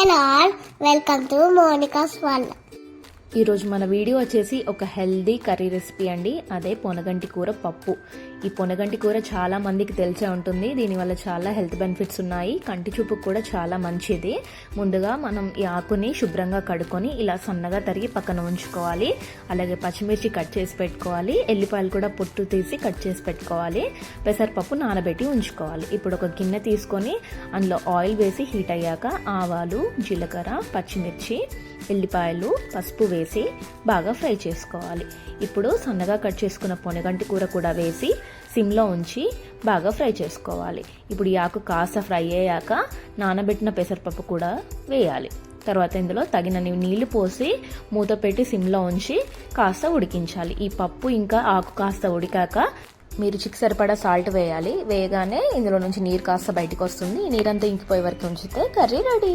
Hello all welcome to Monica's world ఈరోజు మన video వచ్చేసి ఒక హెల్దీ కర్రీ రెసిపీ అండి. అదే పొనగంటి కూర పప్పు. ఈ పొనగంటి కూర చాలా మందికి తెలిసే ఉంటుంది. దీనివల్ల చాలా హెల్త్ బెనిఫిట్స్ ఉన్నాయి. కంటి చూపుకు కూడా చాలా మంచిది. ముందుగా మనం ఈ ఆకుని శుభ్రంగా కడుక్కొని ఇలా సన్నగా తరిగి పక్కన ఉంచుకోవాలి. అలాగే పచ్చిమిర్చి కట్ చేసి పెట్టుకోవాలి. ఎల్లిపాయలు కూడా పొట్టు తీసి కట్ చేసి పెట్టుకోవాలి. పెసరపప్పు నానబెట్టి ఉంచుకోవాలి. ఇప్పుడు ఒక గిన్నె తీసుకొని అందులో ఆయిల్ వేసి హీట్ అయ్యాక ఆవాలు జీలకర్ర పచ్చిమిర్చి ఎల్లిపాయలు పసుపు వేసి వేసి బాగా ఫ్రై చేసుకోవాలి. ఇప్పుడు సన్నగా కట్ చేసుకున్న పొనగంటి కూర కూడా వేసి సిమ్లో ఉంచి బాగా ఫ్రై చేసుకోవాలి. ఇప్పుడు ఈ ఆకు కాస్త ఫ్రై అయ్యాక నానబెట్టిన పెసరపప్పు కూడా వేయాలి. తర్వాత ఇందులో తగినన్ని నీళ్ళు పోసి మూత పెట్టి సిమ్లో ఉంచి కాస్త ఉడికించాలి. ఈ పప్పు ఇంకా ఆకు కాస్త ఉడికాక మీరు చిక్ సరిపడా సాల్ట్ వేయాలి. వేయగానే ఇందులో నుంచి నీరు కాస్త బయటకు వస్తుంది. ఈ నీరంతా ఇంకిపోయే వరకు ఉంచితే కర్రీ రెడీ.